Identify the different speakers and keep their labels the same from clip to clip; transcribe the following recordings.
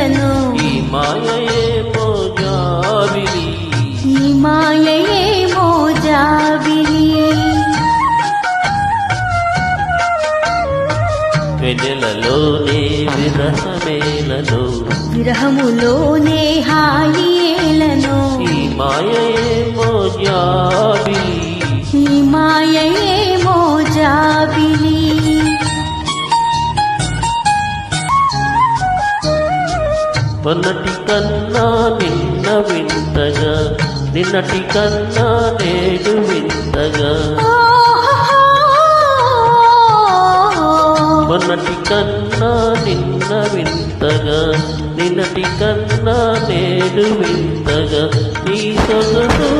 Speaker 1: ఏలను
Speaker 2: ఈ మాయయే మోజాబిలి.
Speaker 1: ఈ మాయయే మోజాబిలి.
Speaker 2: వెన్నెలలోనే విరహమేలను
Speaker 1: విరహములోనే హాయి ఏలను?
Speaker 2: ఈ మాయయే మోజాబిలి మొన్నటి కన్నా నిన్న వింతగా నిన్నటి కన్నా నేడు వింతగా. మొన్నటి కన్నా నిన్న వింతగా నిన్నటి కన్నా నేడు వింతగా. నీ సొగసు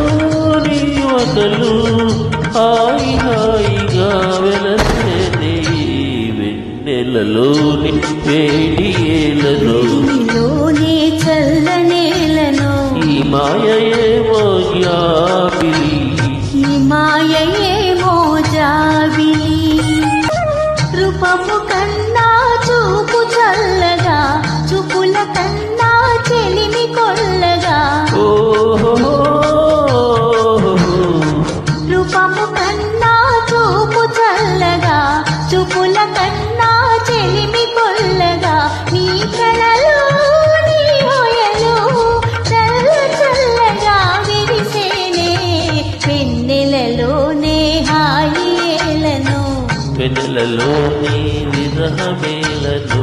Speaker 2: నీ వగలు హాయి హాయిగా వెలసేది వెన్నెలలోని వేడి ఏలలో.
Speaker 1: నీలోనే
Speaker 2: ఈ జాబిలి మోజాబిలి
Speaker 1: ఈ మాయయే మోజాబిలి రూపము కన్నా చూపు చల్లగా చూపుల కన్నా
Speaker 2: వెన్నెలలోని విరహమేలను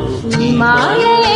Speaker 1: మాయేమో